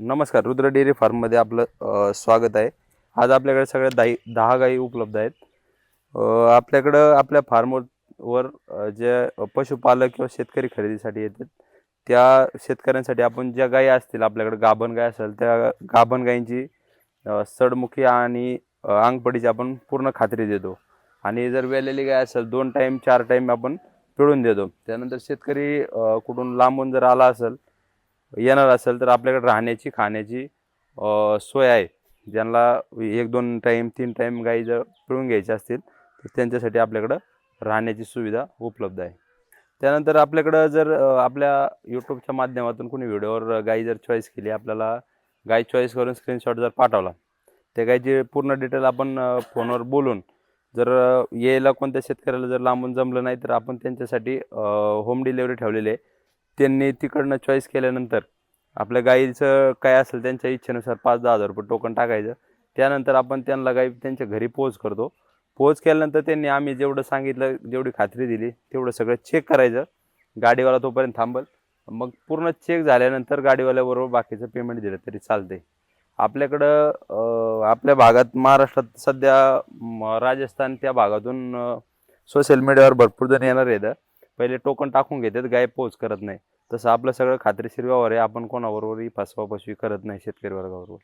नमस्कार रुद्र डेअरी फार्ममध्ये आपलं स्वागत आहे. आज आपल्याकडे सगळ्या दाई दहा गाई उपलब्ध आहेत. आपल्याकडं आपल्या फार्मवर जे पशुपालक किंवा शेतकरी खरेदीसाठी येतात त्या शेतकऱ्यांसाठी आपण ज्या गायी असतील आपल्याकडे गाभण गाय असेल त्या गाभण गायींची सडमुखी आणि अंगपडीची आपण पूर्ण खात्री देतो. आणि जर वेलेली गाय असेल दोन टाईम चार टाईम आपण पिळून देतो. त्यानंतर शेतकरी कुठून लांबून जर आला असेल येणार असेल तर आपल्याकडे राहण्याची खाण्याची सोय आहे. ज्यांना एक दोन टाईम तीन टाईम गाई जर पिळून घ्यायच्या असतील तर त्यांच्यासाठी आपल्याकडं राहण्याची सुविधा उपलब्ध आहे. त्यानंतर आपल्याकडं जर आपल्या यूट्यूबच्या माध्यमातून कोणी व्हिडिओवर गाई जर चॉईस केली आपल्याला गाई चॉईस करून स्क्रीनशॉट जर पाठवला त्या गायची पूर्ण डिटेल आपण फोनवर बोलून जर यायला कोणत्या शेतकऱ्याला जर लांबून जमलं नाही तर आपण त्यांच्यासाठी होम डिलेवरी ठेवलेली आहे. त्यांनी तिकडनं चॉईस केल्यानंतर आपल्या गाईचं काय असेल त्यांच्या इच्छेनुसार पाच दहा हजार रुपये टोकन टाकायचं. त्यानंतर आपण त्यांना गाई त्यांच्या घरी पोच करतो. पोच केल्यानंतर त्यांनी आम्ही जेवढं सांगितलं जेवढी खात्री दिली तेवढं सगळं चेक करायचं. गाडीवाला तोपर्यंत थांबल. मग पूर्ण चेक झाल्यानंतर गाडीवाल्याबरोबर बाकीचं पेमेंट दिलं तरी चालते आपल्याकडं आपल्या भागात महाराष्ट्रात सध्या राजस्थान त्या भागातून सोशल मीडियावर भरपूर जण येणार आहेत. पहिले टोकन टाकून घेतात गाय पोच करत नाही. तसं आपलं सगळं खात्रीशीर व्यवहार आहे आपण कोणाबरोबरही फसवाफसवी करत नाही शेतकरी वर्गाबरोबर.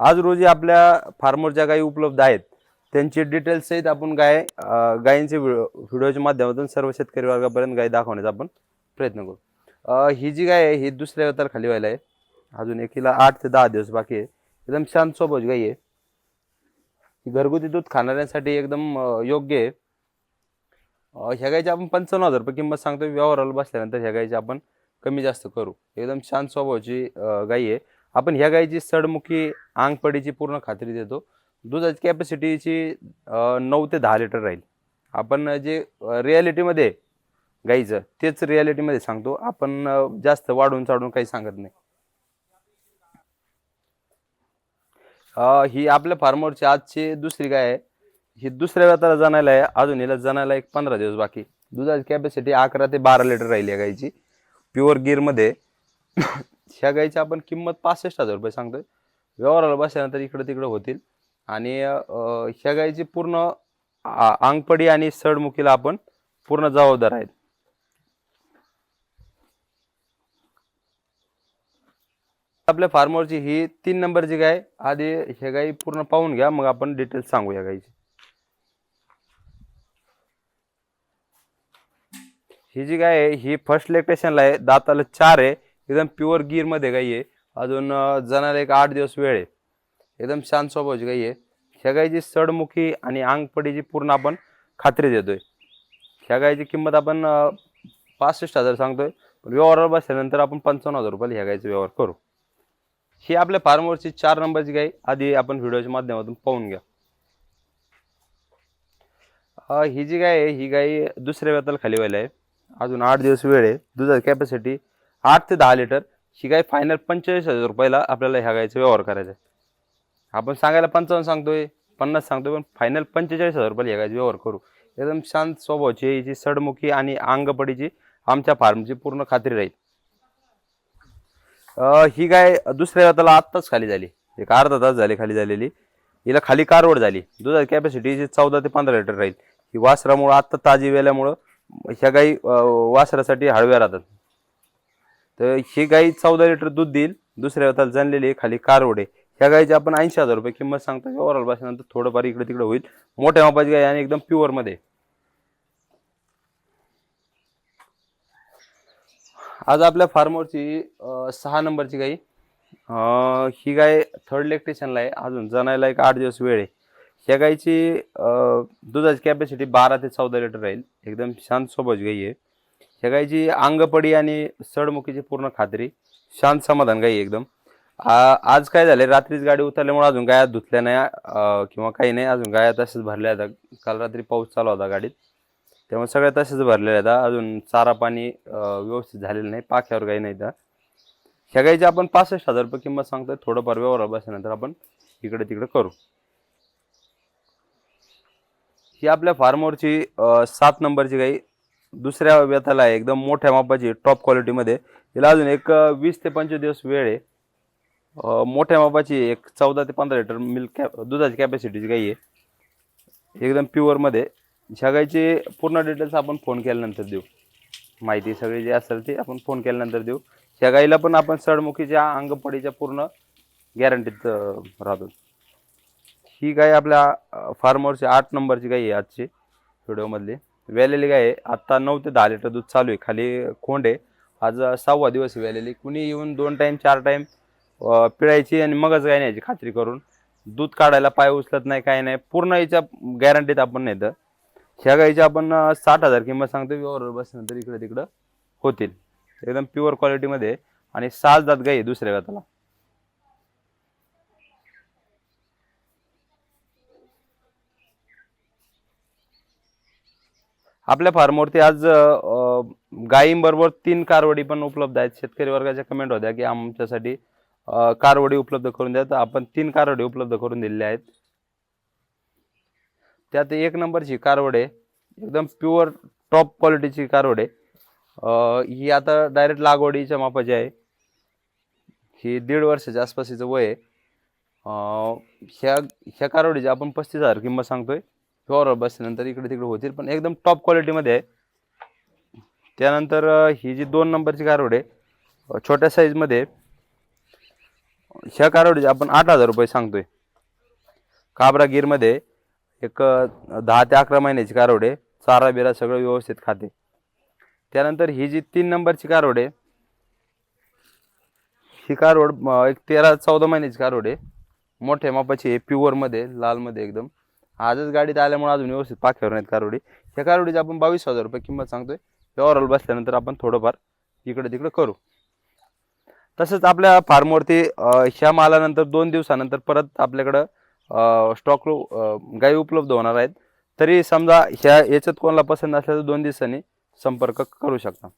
आज रोजी आपल्या फार्मर ज्या गायी उपलब्ध आहेत त्यांची डिटेल्स सहित आपण गाय गायींचे व्हिडिओ व्हिडिओच्या माध्यमातून सर्व शेतकरी वर्गापर्यंत गाय दाखवण्याचा आपण प्रयत्न करू. ही जी गाय आहे ही दुसऱ्या वेताला खाली व्हायला आहे. अजून एक हिला आठ ते दहा दिवस बाकी आहे. एकदम शांत सोबत गाय आहे. ही घरगुती दूध खाणाऱ्यांसाठी एकदम योग्य आहे. ह्या गायची आपण पंचावन्न हजार रुपये किंमत सांगतो व्यवहाराला बसल्यानंतर ह्या गायची आपण कमी जास्त करू. एकदम शांत स्वभावाची गाई आहे. आपण ह्या गायची सडमुखी आंगपडीची पूर्ण खात्री देतो. दुधाची कॅपॅसिटीची नऊ ते दहा लिटर राहील. आपण जे रियालिटीमध्ये गाईचं तेच रियालिटीमध्ये सांगतो. आपण जास्त वाढून चाढून काही सांगत नाही. ही आपल्या फार्मरची आजची दुसरी गाय आहे. ही दुसऱ्या वेताला जणायला आहे. अजून हिला जणायला एक पंधरा दिवस बाकी दुधाची कॅपॅसिटी अकरा ते बारा लिटर राहिली या गायची प्युअर गिरमध्ये ह्या गायची आपण किंमत पासष्ट हजार रुपये सांगतोय. व्यवहाराला बसल्यानंतर इकडं तिकडं होतील. आणि ह्या गायची पूर्ण आंगपडी अंगपडी आणि सडमुखीला आपण पूर्ण जबाबदार आहेत. आपल्या फार्मरची ही तीन नंबरची गाय आधी ह्या गाई पूर्ण पाहून घ्या. मग आपण डिटेल्स सांगू या गायची ही जी गाय आहे ही फर्स्ट लेक्टेशनला आहे. दाताला चार आहे. एकदम प्युअर गिरमध्ये गाई आहे. अजून अं, एक आठ दिवस वेळ आहे. एकदम शांत स्वभावाची गाई आहे. ह्या गायची सडमुखी आणि अंगपडीची पूर्ण आपण खात्री देतोय. ह्या गायची किंमत आपण पासष्ट हजार सांगतोय. पण व्यवहारावर बसल्यानंतर आपण पंचावन्न हजार रुपयाला ह्या गायचा व्यवहार करू. ही आपल्या फार्मवरची चार नंबरची गाय आधी आपण व्हिडिओच्या माध्यमातून पाहून घ्या. ही जी गाय आहे ही गाय दुसऱ्या वेताला खाली व्हायला आहे. अजून आठ दिवस वेळ आहे. दुधाची कॅपॅसिटी आठ ते दहा लिटर. ही गाय फायनल पंचेचाळीस हजार रुपयाला आपल्याला ह्या गायचा व्यवहार करायचा आहे. आपण सांगायला पंचावन्न सांगतोय पन्नास सांगतोय पण फायनल पंचेचाळीस हजार रुपयाला ह्या गायचा व्यवहार करू. एकदम शांत स्वभावाची हिची सडमुखी आणि अंगपडीची आमच्या फार्मची पूर्ण खात्री राहील. ही गाय दुसऱ्या वेताला आत्ताच खाली झाली. एक अर्धा तास झाली खाली झालेली. हिला खाली कारवड झाली. दुधाची कॅपॅसिटी चौदा ते पंधरा लिटर राहील. ही वासरामुळं आत्ता ताजी वेल्यामुळं ह्या गाई वासरासाठी हळव्या राहतात. तर ही गाई चौदा लिटर दूध देईल. दुसऱ्या वेताला जाणलेली आहे, खाली कारवडे. ह्या गाईची आपण ऐंशी हजार रुपये किंमत सांगतो ओव्हरऑल बसल्यानंतर थोडंफार इकडे तिकडे होईल. मोठ्या मापाची गाय आणि एकदम प्युअरमध्ये आज आपल्या फार्मवरची सहा नंबरची गाई. ही गाय थर्ड लेक्टेशनला आहे. अजून जणायला एक आठ दिवस वेळ आहे. ह्या गाईची दुधाची कॅपॅसिटी बारा ते चौदा लिटर राहील. एकदम शांत सोबत गाई आहे. ह्या गायची अंगपडी आणि सडमुखीची पूर्ण खात्री. शांत समाधान गाई एकदम. आज काय झालं रात्रीच गाडी उतरल्यामुळे अजून गाया धुतल्या नाही किंवा काही नाही. अजून गाया तसेच भरल्या आहेत. काल रात्री पाऊस चालू होता गाडीत. त्यामुळे सगळ्या तसेच भरलेल्या आहेत. अजून चारा पाणी व्यवस्थित झालेलं नाही. पाख्यावर काही नाही तर ह्या गाईची आपण पासष्ट हजार रुपये किंमत सांगतोय. थोडंफार व्यवहार बसल्यानंतर आपण इकडे तिकडे करू. ही आपल्या फार्मोरची सात नंबरची गाई दुसऱ्या व्यथाला आहे एकदम मोठ्या मापाची टॉप क्वालिटीमध्ये हिला अजून एक वीस ते पंचवीस दिवस वेळ आहे. मोठ्या मापाची एक चौदा ते पंधरा लिटर मिल्क कॅप दुधाची कॅपॅसिटीची गाई आहे. एकदम प्युअरमध्ये ह्या गाईचे पूर्ण डिटेल्स आपण फोन केल्यानंतर देऊ. माहिती सगळी जी असेल ती आपण फोन केल्यानंतर देऊ. ह्या गाईला पण आपण सडमुखीच्या अंगपडीच्या पूर्ण गॅरंटीत राहतो. ही गाय आपल्या फार्मरची आठ नंबरची गाई आहे आजची व्हिडिओमधली. व्यालेली गाय आहे. आत्ता नऊ ते दहा लिटर दूध चालू आहे. खाली खोंड आहे. आज सहावा दिवस व्यालेली कुणी येऊन दोन टाईम चार टाईम पिळायची आणि मगच गाय न्यायची खात्री करून. दूध काढायला पाय उचलत नाही काय नाही. पूर्ण याच्या गॅरंटीत आपण नेतं ह्या गायची आपण साठ हजार किंमत सांगतो व्यवहार बसल्यानंतर इकडं तिकडं होतील. एकदम प्युअर क्वालिटीमध्ये आणि सात जात गाई आहे दुसऱ्या गाताला आपल्या फार्मवरती आज गायींबरोबर तीन कारवडी पण उपलब्ध आहेत. शेतकरी वर्गाच्या कमेंट होत्या की आमच्यासाठी कारवडी उपलब्ध करून द्या. तर आपण तीन कारवडी उपलब्ध करून दिलेल्या आहेत. त्यात एक नंबरची कारवडे आहे. एकदम प्युअर टॉप क्वालिटीची कारवड आहे. ही आता डायरेक्ट लागवडीच्या मापाची आहे. ही दीड वर्षाच्या आसपासचं वय आहे. ह्या ह्या कारवडीची आपण पस्तीस हजार किंमत सांगतोय. प्युअर बसल्यानंतर इकडे तिकडे होतील पण एकदम टॉप क्वालिटीमध्ये आहे. त्यानंतर ही जी दोन नंबरची कारवड आहे छोट्या साईजमध्ये ह्या कारवडीचे आपण आठ हजार रुपये सांगतोय. काबरा गिरमध्ये एक दहा ते अकरा महिन्याची कारवड आहे. चारा बिरा सगळं व्यवस्थित खाते. त्यानंतर ही जी तीन नंबरची कारवड आहे ही कारवड एक तेरा चौदा महिन्याची कारवड आहे. मोठ्या मापाची आहे प्युअरमध्ये लालमध्ये एकदम. आजच गाडीत आल्यामुळे अजून व्यवस्थित पाख्यावर नाहीत कारोडी. ह्या कारोडीची आपण बावीस हजार रुपये किंमत सांगतोय. व्यवहाराला बसल्यानंतर आपण थोडंफार इकडे तिकडे करू. तसंच आपल्या फार्मवरती ह्या मालानंतर दोन दिवसानंतर परत आपल्याकडं स्टॉक गाई उपलब्ध होणार आहेत. तरी समजा ह्या याच्यात कोणाला पसंत असल्या तर दोन दिवसांनी संपर्क करू शकता.